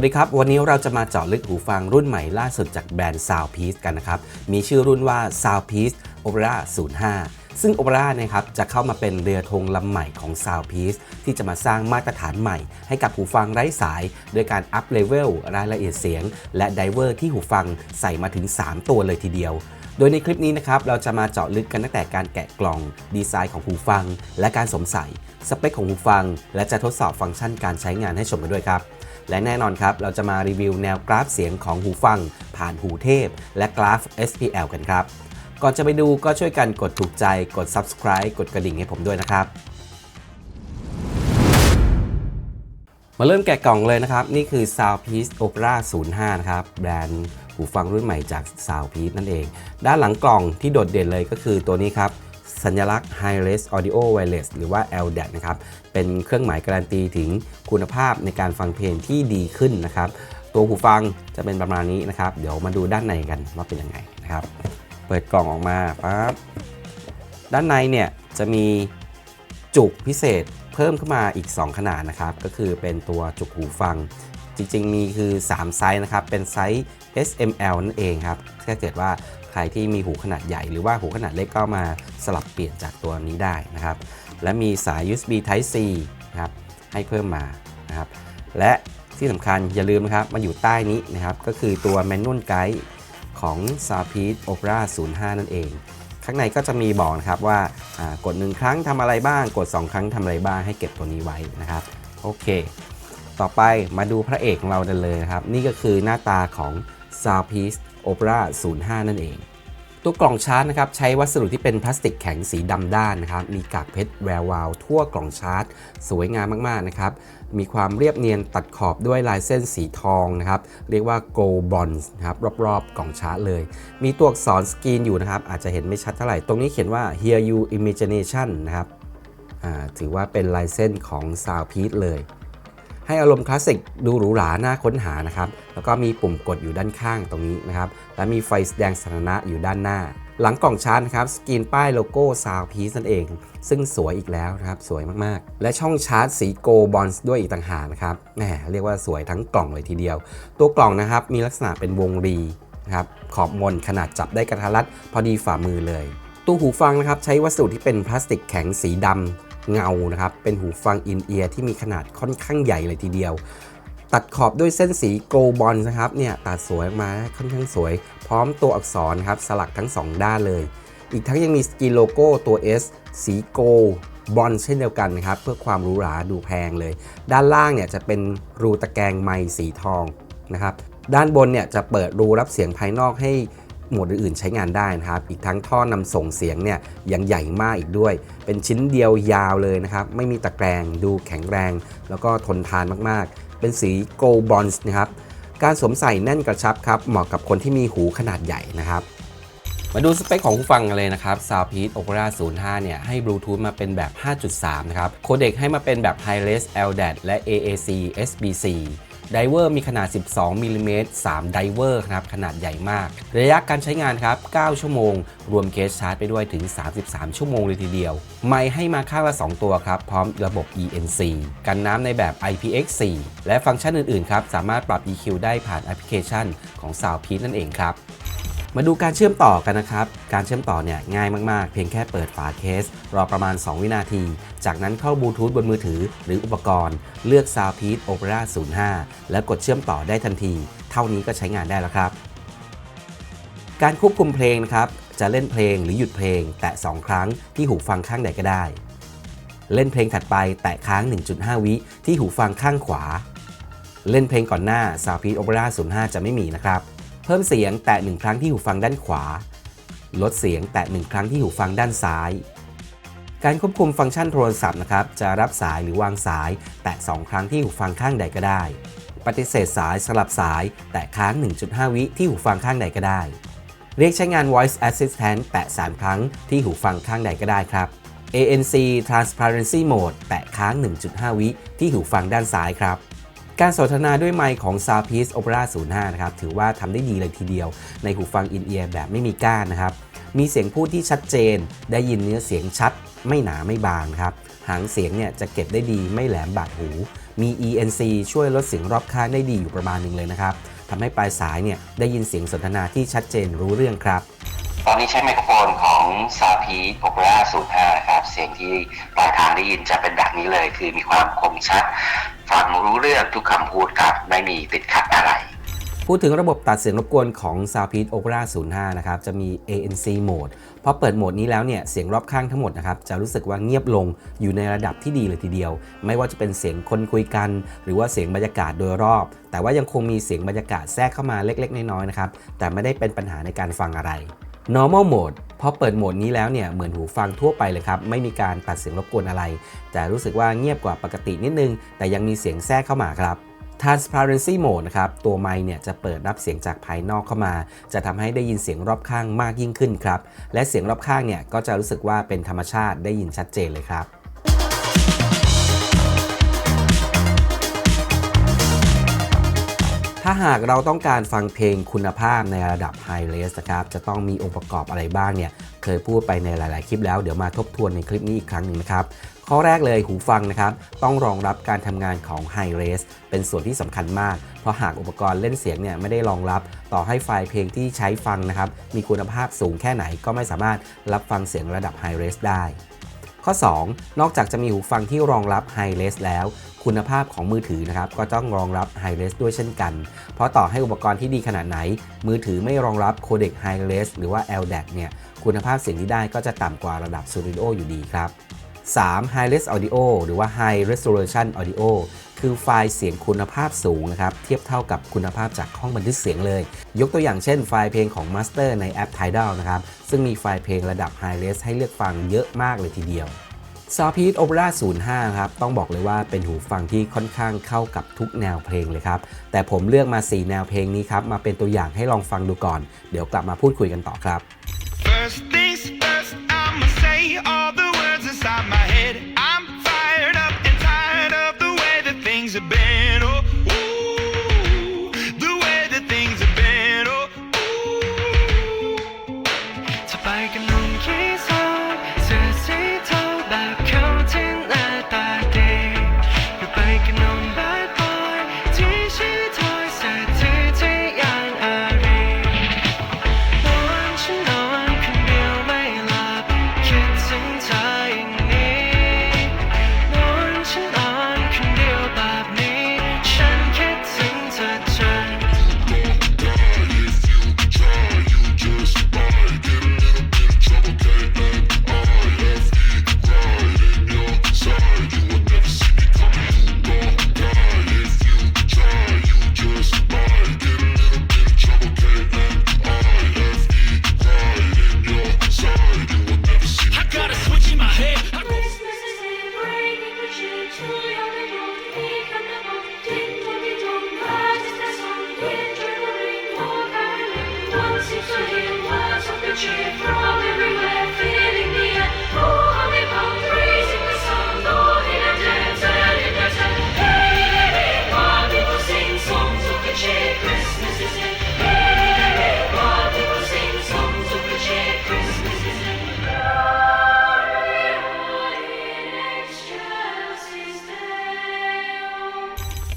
วัสดีครับ วันนี้เราจะมาเจาะลึกหูฟังรุ่นใหม่ล่าสุดจากแบรนด์ Soundpiece กันนะครับ มีชื่อรุ่นว่า Soundpiece Opera 05 ซึ่ง Opera นะครับจะเข้ามาเป็นเรือธงลำใหม่ของ Soundpiece ที่จะมาสร้างมาตรฐานใหม่ ให้กับหูฟังไร้สาย โดยการอัพเลเวลรายละเอียดเสียง และไดเวอร์ที่หูฟังใส่มาถึง 3 ตัวเลยทีเดียวโดยในคลิปนี้นะครับเราจะมาเจาะลึกกันตั้งแต่การแกะกล่อง ดีไซน์ของหูฟัง และการสวมใส่ สเปคของหูฟัง และจะทดสอบฟังก์ชันการใช้งานให้ชมกันด้วยครับ และแน่นอนครับ เราจะมารีวิวแนวกราฟเสียงของหูฟัง ผ่านหูเทพ และกราฟ SPL กันครับ ก่อนจะไปดูก็ช่วยกันกดถูกใจ กด subscribe กดกระดิ่งให้ผมด้วยนะครับ มาเริ่มแกะกล่องเลยนะครับ นี่คือ Soundpiece Opera 05 นะครับ แบรนด์หูฟังรุ่นใหม่จาก Soundpiece นั่นเอง ด้านหลังกล่องที่โดดเด่นเลยก็คือตัวนี้ครับ สัญลักษณ์ Hi-Res Audio Wireless หรือว่า LDAC นะครับ เป็นเครื่องหมายการันตีถึงคุณภาพในการฟังเพลงที่ดีขึ้นนะครับ ตัวหูฟังจะเป็นประมาณนี้นะครับ เดี๋ยวมาดูด้านในกันว่าเป็นยังไงนะครับ เปิดกล่องออกมาปั๊บ ด้านในเนี่ยจะมีจุกพิเศษเพิ่มขึ้นมาอีก 2 ขนาดนะครับ ก็คือเป็นตัวจุกหูฟังจริงๆ มีคือ 3 ไซส์นะครับ เป็นไซส์ SML นั่นเองครับถ้าเกิดว่า ใครที่มีหูขนาดใหญ่หรือว่าหูขนาดเล็กก็มาสลับเปลี่ยนจากตัวนี้ได้นะครับ และมีสาย USB Type C นะครับให้เพิ่มมานะครับและที่สำคัญอย่าลืมนะครับมาอยู่ใต้นี้นะครับ ก็คือตัว Manual Guide ของ s a p i s Opera 05 นั่นเอง ข้างในก็จะมีบอกนะครับว่ากด 1 ครั้งทำอะไรบ้าง กด 2 ครั้งทำอะไรบ้างให้เก็บตัวนี้ไว้นะครับ โอเค ต่อไปมาดูพระเอกของเรากันเลยนะครับ นี่ก็คือหน้าตาของ s o u n d p i e Opera 05 นั่นเอง ตัวกล่องชาร์จนะครับใช้วัสดุที่เป็นพลาสติกแข็งสีดำด้านนะครับมีกากเพชรแวววาวทั่วกล่องชาร์จ สวยงามมากๆนะครับมีความเรียบเนียนตัดขอบด้วยลายเส้นสีทองนะครับเรียกว่า gold bronze นะครับรอบๆ กล่องชาร์จเลย มีตัวอักษรสกรีนอยู่นะครับอาจจะเห็นไม่ชัดเท่าไหร่ ตรงนี้เขียนว่า hear you imagination นะครับถือว่าเป็นลายเส้นของ Soundpiece เลย ให้อารมณ์คลาสสิกดูหรูหราน่าค้นหานะครับ แล้วก็มีปุ่มกดอยู่ด้านข้างตรงนี้นะครับ และมีไฟแสดงสถานะอยู่ด้านหน้า หลังกล่องชาร์จนะครับสกรีนป้ายโลโก้ Soundpiece นั่นเอง ซึ่งสวยอีกแล้วนะครับ สวยมากๆ และช่องชาร์จสีโกลบอนด้วยอีกต่างหากนะครับแหมเรียกว่าสวยทั้งกล่องเลยทีเดียว ตัวกล่องนะครับมีลักษณะเป็นวงรีนะครับขอบมนขนาดจับได้กระทัดรัดพอดีฝ่ามือเลย ตู้หูฟังนะครับใช้วัสดุที่เป็นพลาสติกแข็งสีดำ เงานะครับ เป็นหูฟังอินเอียร์ที่มีขนาดค่อนข้างใหญ่เลยทีเดียว ตัดขอบด้วยเส้นสีโกลบอลนะครับเนี่ยตัดสวยมาค่อนข้างสวย พร้อมตัวอักษรครับสลักทั้ง 2 ด้านเลย อีกทั้งยังมีสกรีนโลโก้ตัว S สีโกลบอลเช่นเดียวกันนะครับ เพื่อความหรูหราดูแพงเลย ด้านล่างเนี่ยจะเป็นรูตะแกรงไม้สีทองนะครับด้านบนเนี่ยจะเปิดรูรับเสียงภายนอกให้ หมวดอื่นๆใช้งานได้นะครับ อีกทั้งท่อนำส่งเสียงเนี่ยยังใหญ่มากอีกด้วย เป็นชิ้นเดียวยาวเลยนะครับ ไม่มีตะแกรงดูแข็งแรง แล้วก็ทนทานมากๆ เป็นสีโกลบอนส์นะครับการสวมใส่แน่นกระชับครับเหมาะกับคนที่มีหูขนาดใหญ่นะครับมาดูสเปคของหูฟังกันเลยนะครับ Soundpiece Opera 05 เนี่ย ให้บลูทูธมาเป็นแบบ 5.3 นะครับ โคเด็กให้มาเป็นแบบ Hi-Res LDAC และ AAC SBC ไดเวอร์มีขนาด 12มิลลิเมตร3ไดเวอร์ครับขนาดใหญ่มาก ระยะการใช้งานครับ 9 ชั่วโมง รวมเคสชาร์จไปด้วยถึง 33 ชั่วโมงเลยทีเดียว ไม่ให้มาข้างละ 2 ตัวครับ พร้อมระบบ ENC กันน้ำในแบบ IPX4 และฟังก์ชันอื่น ๆ ครับ สามารถปรับ EQ ได้ผ่านแอปพลิเคชันของ s o u n d p e a นั่นเองครับ มาดูการเชื่อมต่อกันนะครับ การเชื่อมต่อเนี่ยง่ายมากๆ เพียงแค่เปิดฝาเคส รอประมาณ 2 วินาที จากนั้นเข้าบลูทูธบนมือถือ หรืออุปกรณ์ เลือก Soundpiece Opera 05 แล้วกดเชื่อมต่อได้ทันที เท่านี้ก็ใช้งานได้แล้วครับ การควบคุมเพลงนะครับจะเล่นเพลงหรือหยุดเพลง แตะ 2 ครั้งที่หูฟังข้างใดก็ได้ เล่นเพลงถัดไปแตะค้าง 1.5 วิที่หูฟังข้างขวา เล่นเพลงก่อนหน้า Soundpiece Opera 05 จะไม่มีนะครับ เพิ่มเสียงแตะหนึ่งครั้งที่หูฟังด้านขวา ลดเสียงแตะหนึ่งครั้งที่หูฟังด้านซ้าย การควบคุมฟังก์ชันโทรศัพท์นะครับ จะรับสายหรือวางสาย แตะ 2 ครั้งที่หูฟังข้างใดก็ได้ ปฏิเสธสายสลับสาย แตะค้าง 1.5 วิที่หูฟังข้างใดก็ได้ เรียกใช้งาน Voice Assistant แตะ 3 ครั้งที่หูฟังข้างใดก็ได้ครับ ANC Transparency Mode แตะค้าง 1.5 วิที่หูฟังด้านซ้ายครับ การสนทนาด้วยไมค์ของ Soundpiece Opera 05 นะครับ ถือว่าทำได้ดีเลยทีเดียว ในหูฟังอินเอียร์แบบไม่มีก้านนะครับ มีเสียงพูดที่ชัดเจน ได้ยินเนื้อเสียงชัด ไม่หนาไม่บางครับ หางเสียงเนี่ยจะเก็บได้ดีไม่แหลมบาดหู มี ENC ช่วยลดเสียงรอบข้างได้ดีอยู่ประมาณหนึ่งเลยนะครับทำให้ปลายสายเนี่ยได้ยินเสียงสนทนาที่ชัดเจนรู้เรื่องครับตอนนี้ใช้ไมโครโฟนของซาพีโอเปร่าสูตร5ครับ เสียงที่ปลายทางได้ยินจะเป็นแบบนี้เลย คือมีความคมชัด ฟังรู้เรื่องทุกคำพูดครับไม่มีติดขัดอะไร พูดถึงระบบตัดเสียงรบกวนของ Soundpeak Opera 05 นะครับ จะมี ANC Mode พอเปิดโหมดนี้แล้วเนี่ย เสียงรอบข้างทั้งหมดนะครับ จะรู้สึกว่าเงียบลงอยู่ในระดับที่ดีเลยทีเดียว ไม่ว่าจะเป็นเสียงคนคุยกัน หรือว่าเสียงบรรยากาศโดยรอบ แต่ว่ายังคงมีเสียงบรรยากาศแทรกเข้ามาเล็ก ๆ น้อยๆนะครับ แต่ไม่ได้เป็นปัญหาในการฟังอะไร normal mode พอเปิดโหมดนี้แล้วเนี่ยเหมือนหูฟังทั่วไปเลยครับ ไม่มีการตัดเสียงรบกวนอะไร แต่รู้สึกว่าเงียบกว่าปกตินิดนึง แต่ยังมีเสียงแทรกเข้ามาครับ transparency mode นะครับ ตัวไมค์เนี่ยจะเปิดรับเสียงจากภายนอกเข้ามา จะทำให้ได้ยินเสียงรอบข้างมากยิ่งขึ้นครับ และเสียงรอบข้างเนี่ยก็จะรู้สึกว่าเป็นธรรมชาติได้ยินชัดเจนเลยครับ ถ้าหากเราต้องการฟังเพลงคุณภาพในระดับ High Res นะครับ จะต้องมีองค์ประกอบอะไรบ้างเนี่ย เคยพูดไปในหลาย ๆ คลิปแล้วเดี๋ยวมาทบทวนในคลิปนี้อีกครั้งหนึ่งนะครับข้อแรกเลยหูฟังนะครับ ต้องรองรับการทำงานของ High Res เป็นส่วนที่สำคัญมาก เพราะหากอุปกรณ์เล่นเสียงเนี่ยไม่ได้รองรับต่อให้ไฟล์เพลงที่ใช้ฟังนะครับ มีคุณภาพสูงแค่ไหนก็ไม่สามารถรับฟังเสียงระดับ High Res ได้ ข้อ 2 นอกจากจะมีหูฟังที่รองรับ High Res แล้ว คุณภาพของมือถือนะครับก็ต้องรองรับ High Res ด้วยเช่นกัน เพราะต่อให้อุปกรณ์ที่ดีขนาดไหน มือถือไม่รองรับโคเด็ก High Res หรือว่า LDAC เนี่ยคุณภาพเสียงที่ได้ก็จะต่ำกว่าระดับ Studio อยู่ดีครับ 3. High Res Audio หรือว่า High Resolution Audio คือไฟล์เสียงคุณภาพสูงนะครับ เทียบเท่ากับคุณภาพจากห้องบันทึกเสียงเลย ยกตัวอย่างเช่นไฟล์เพลงของ Master ในแอป Tidal นะครับ ซึ่งมีไฟล์เพลงระดับ High Res ให้เลือกฟังเยอะมากเลยทีเดียว s o u t p e a c Opera 05 ครับ ต้องบอกเลยว่าเป็นหูฟังที่ค่อนข้างเข้ากับทุกแนวเพลงเลยครับ แต่ผมเลือกมา 4 แนวเพลงนี้ครับ มาเป็นตัวอย่างให้ลองฟังดูก่อน เดี๋ยวกลับมาพูดคุยกันต่อครับ First things first, I'ma say all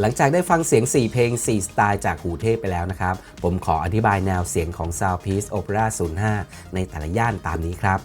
หลังจากได้ฟังเสียง 4 เพลง 4 สไตล์จากหูเทพไปแล้วนะครับ ผมขออธิบายแนวเสียงของ Soundpiece Opera 05 ในแต่ละย่านตามนี้ครับ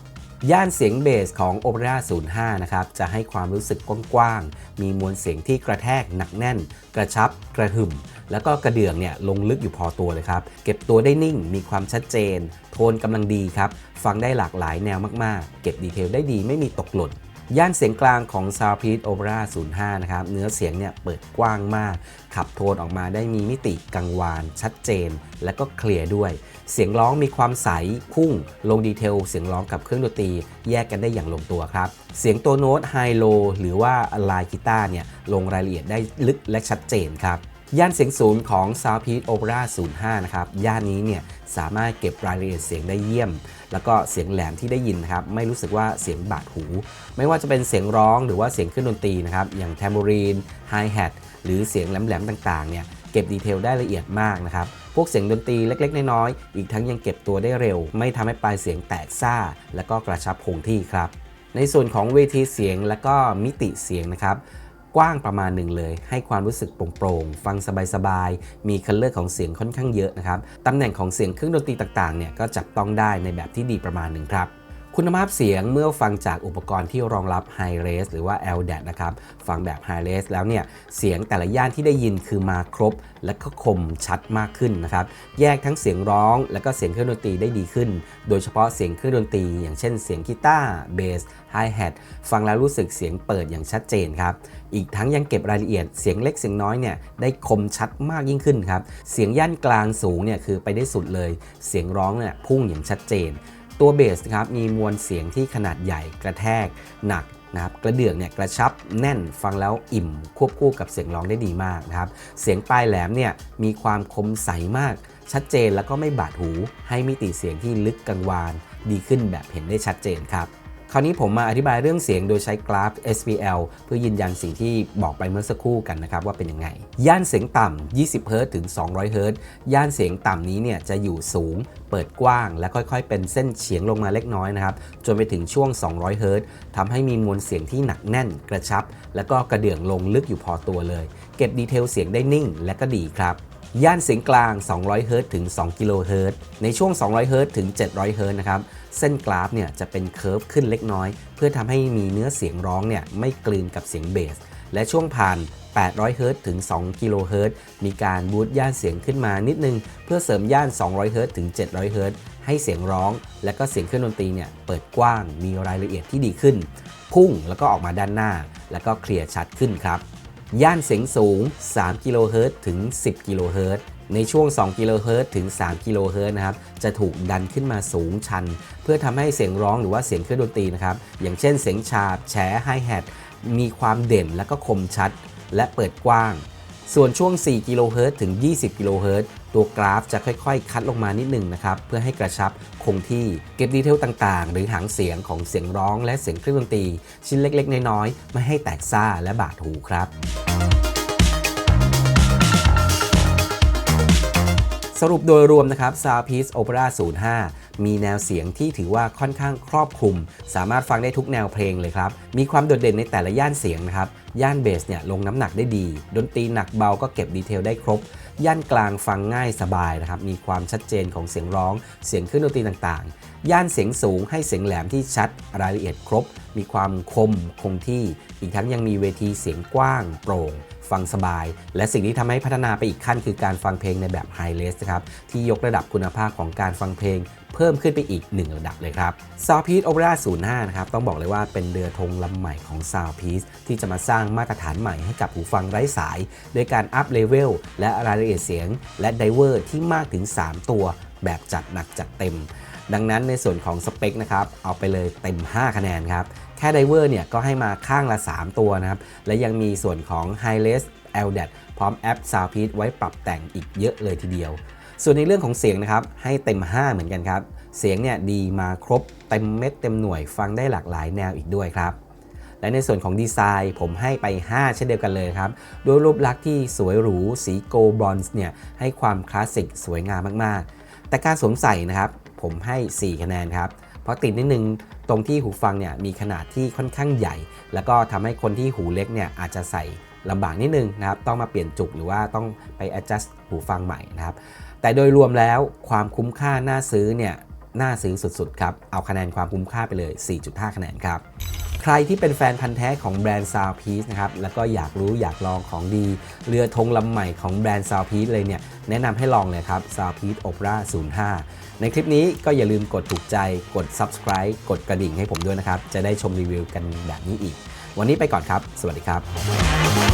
ย่านเสียงเบสของ Opera 05 นะครับ จะให้ความรู้สึกกว้างๆ มีมวลเสียงที่กระแทกหนักแน่น กระชับ กระหึ่ม แล้วก็กระเดื่องเนี่ยลงลึกอยู่พอตัวเลยครับ เก็บตัวได้นิ่ง มีความชัดเจน โทนกำลังดีครับ ฟังได้หลากหลายแนวมากๆ เก็บดีเทลได้ดีไม่มีตกหล่น ย่านเสียงกลางของ Soundpeak Opera 05 นะครับ เนื้อเสียงเนี่ยเปิดกว้างมาก ขับโทนออกมาได้มีมิติกังวาน ชัดเจน และก็เคลียร์ด้วย เสียงร้องมีความใส พุ่ง ลงดีเทล เสียงร้องกับเครื่องดนตรี แยกกันได้อย่างลงตัวครับ เสียงตัวโน้ตไฮโลหรือว่าลายกีตาร์เนี่ยลงรายละเอียดได้ลึกและชัดเจนครับย่านเสียงศูนย์ของ Soundpeak Opera 05 นะครับ ย่านนี้เนี่ยสามารถเก็บรายละเอียดเสียงได้เยี่ยม แล้วก็เสียงแหลมที่ได้ยินนะครับไม่รู้สึกว่าเสียงบาดหู ไม่ว่าจะเป็นเสียงร้องหรือว่าเสียงเครื่องดนตรีนะครับอย่างแทมโบรีนไฮแฮทหรือเสียงแหลมๆต่างๆเนี่ยเก็บดีเทลได้ละเอียดมากนะครับพวกเสียงดนตรีเล็ก ๆ น้อยๆ อีกทั้งยังเก็บตัวได้เร็ว ไม่ทำให้ปลายเสียงแตกซ่า และก็กระชับคงที่ครับ ในส่วนของเวทีเสียงและก็มิติเสียงนะครับ กว้างประมาณหนึ่งเลย ให้ความรู้สึกโปร่งๆ ฟังสบายๆ มีคัลเลอร์ของเสียงค่อนข้างเยอะนะครับ ตำแหน่งของเสียงเครื่องดนตรีต่างๆ เนี่ยก็จับต้องได้ในแบบที่ดีประมาณหนึ่งครับ คุณภาพเสียงเมื่อฟังจากอุปกรณ์ที่รองรับ High Res หรือว่า LDAC นะครับ ฟังแบบ High Res แล้วเนี่ย เสียงแต่ละย่านที่ได้ยินคือมาครบ และก็คมชัดมากขึ้นนะครับ แยกทั้งเสียงร้องและก็เสียงเครื่องดนตรีได้ดีขึ้น โดยเฉพาะเสียงเครื่องดนตรี อย่างเช่นเสียงกีตาร์เบสไฮแฮทฟังแล้วรู้สึกเสียงเปิดอย่างชัดเจนครับ อีกทั้งยังเก็บรายละเอียดเสียงเล็กเสียงน้อยเนี่ยได้คมชัดมากยิ่งขึ้นครับ เสียงย่านกลางสูงเนี่ยคือไปได้สุดเลย เสียงร้องเนี่ยพุ่งอย่างชัดเจน ตัวเบสครับมีมวลเสียงที่ขนาดใหญ่กระแทกหนักนะครับกระเดื่องเนี่ยกระชับแน่นฟังแล้วอิ่ม ควบคู่กับเสียงร้องได้ดีมากนะครับเสียงปลายแหลมเนี่ยมีความคมใสมาก ชัดเจนแล้วก็ไม่บาดหู ให้มิติเสียงที่ลึกกังวาน ดีขึ้นแบบเห็นได้ชัดเจนครับ คราวนี้ผมมาอธิบายเรื่องเสียงโดยใช้กราฟ SPL เพื่อยืนยันสิ่งที่บอกไปเมื่อสักครู่กันนะครับว่าเป็นยังไง ย่านเสียงต่ำ 20 เฮิรต์ถึง 200 เฮิรต์ย่านเสียงต่ำนี้เนี่ยจะอยู่สูง เปิดกว้าง และค่อยๆ เป็นเส้นเฉียงลงมาเล็กน้อยนะครับ จนไปถึงช่วง 200 เฮิรต์ทำให้มีมวลเสียงที่หนักแน่น กระชับ และก็กระเดื่องลงลึกอยู่พอตัวเลย เก็บดีเทลเสียงได้นิ่งและก็ดีครับ ย่านเสียงกลาง 200 เฮิรต์ถึง 2 กิโลเฮิรต์ในช่วง 200 เฮิรต์ถึง 700 เฮิรต์นะครับ เส้นกราฟเนี่ยจะเป็นเคิร์ฟขึ้นเล็กน้อย เพื่อทำให้มีเนื้อเสียงร้องเนี่ยไม่กลืนกับเสียงเบส และช่วงผ่าน 800 เฮิรต์ถึง 2 กิโลเฮิรต์มีการบูตย่านเสียงขึ้นมานิดนึง เพื่อเสริมย่าน 200 เฮิรต์ถึง 700 เฮิรต์ให้เสียงร้อง และก็เสียงเครื่องดนตรีเนี่ยเปิดกว้าง มีรายละเอียดที่ดีขึ้น พุ่งแล้วก็ออกมาด้านหน้า แล้วก็เคลียร์ชัดขึ้นครับ ย่านเสียงสูง 3 กิโลเฮิรตซ์ถึง 10 กิโลเฮิรตซ์ในช่วง 2 กิโลเฮิรตซ์ถึง 3 กิโลเฮิรตซ์นะครับ จะถูกดันขึ้นมาสูงชัน เพื่อทำให้เสียงร้องหรือว่าเสียงเครื่องดนตรีนะครับ อย่างเช่นเสียงฉาบ แฉไฮแฮทมีความเด่นและก็คมชัด และเปิดกว้าง ส่วนช่วง 4 กิโลเฮิรตซ์ถึง 20 กิโลเฮิรตซ์ ตัวกราฟจะค่อยๆ คัดลงมานิดหนึ่งนะครับ เพื่อให้กระชับคงที่เก็บดีเทลต่างๆ หรือหางเสียงของเสียงร้องและเสียงเครื่องดนตรี ชิ้นเล็กๆ น้อยๆ ไม่ให้แตกซ่าและบาดหูครับสรุปโดยรวมนะครับ Soundpiece Opera 05 มีแนวเสียงที่ถือว่าค่อนข้างครอบคลุม สามารถฟังได้ทุกแนวเพลงเลยครับ มีความโดดเด่นในแต่ละย่านเสียงนะครับ ย่านเบสเนี่ยลงน้ำหนักได้ดี ดนตรีหนักเบาก็เก็บดีเทลได้ครบ ย่านกลางฟังง่ายสบายนะครับ มีความชัดเจนของเสียงร้อง เสียงเครื่องดนตรีต่างๆ ย่านเสียงสูงให้เสียงแหลมที่ชัด รายละเอียดครบ มีความคมคงที่ อีกทั้งยังมีเวทีเสียงกว้างโปร่ง ฟังสบาย และสิ่งที่ทำให้พัฒนาไปอีกขั้นคือการฟังเพลงในแบบ High Res นะครับที่ยกระดับคุณภาพของการฟังเพลงเพิ่มขึ้นไปอีก 1 ระดับเลยครับ Soundpiece Opera 05 นะครับ ต้องบอกเลยว่าเป็นเรือธงลำใหม่ของ Soundpiece ที่จะมาสร้างมาตรฐานใหม่ให้กับหูฟังไร้สาย โดยการอัพเลเวลและรายละเอียดเสียง และไดเวอร์ที่มากถึง 3 ตัว แบบจัดหนักจัดเต็ม ดังนั้นในส่วนของสเปคนะครับ เอาไปเลยเต็ม 5 คะแนนครับ ค่ไดเวอร์เนี่ยก็ให้มาข้างละ 3 ตัวนะครับ และยังมีส่วนของ High Res LDAC พร้อมแอป Soundpeat ไว้ปรับแต่งอีกเยอะเลยทีเดียว ส่วนในเรื่องของเสียงนะครับ ให้เต็ม 5 เหมือนกันครับ เสียงเนี่ยดีมาครบเต็มเม็ดเต็มหน่วยฟังได้หลากหลายแนวอีกด้วยครับและในส่วนของดีไซน์ผมให้ไป 5 เช่นเดียวกันเลยครับ ด้วยรูปลักษณ์ที่สวยหรู สีโกลบรอนซ์เนี่ยให้ความคลาสสิกสวยงามมาก ๆ แต่การสวมใส่นะครับ ผมให้ 4 คะแนนครับ เพราะติดนิดนึงตรงที่หูฟังเนี่ยมีขนาดที่ค่อนข้างใหญ่ แล้วก็ทำให้คนที่หูเล็กเนี่ยอาจจะใส่ลำบากนิดนึงนะครับ ต้องมาเปลี่ยนจุกหรือว่าต้องไป adjust หูฟังใหม่นะครับ แต่โดยรวมแล้วความคุ้มค่าน่าซื้อเนี่ยน่าซื้อสุดๆครับ เอาคะแนนความคุ้มค่าไปเลย 4.5 คะแนนครับ ใครที่เป็นแฟนพันธ์แท้ของแบรนด์ซาวพีซนะครับแล้วก็อยากรู้อยากลองของดี เรือธงลำใหม่ของแบรนด์ซาวพีซเลยเนี่ยแนะนำให้ลองเลยครับซาวพีซโอปร่า05 ในคลิปนี้ก็อย่าลืมกดถูกใจกด subscribe กดกระดิ่งให้ผมด้วยนะครับ จะได้ชมรีวิวกันแบบนี้อีก วันนี้ไปก่อนครับ สวัสดีครับ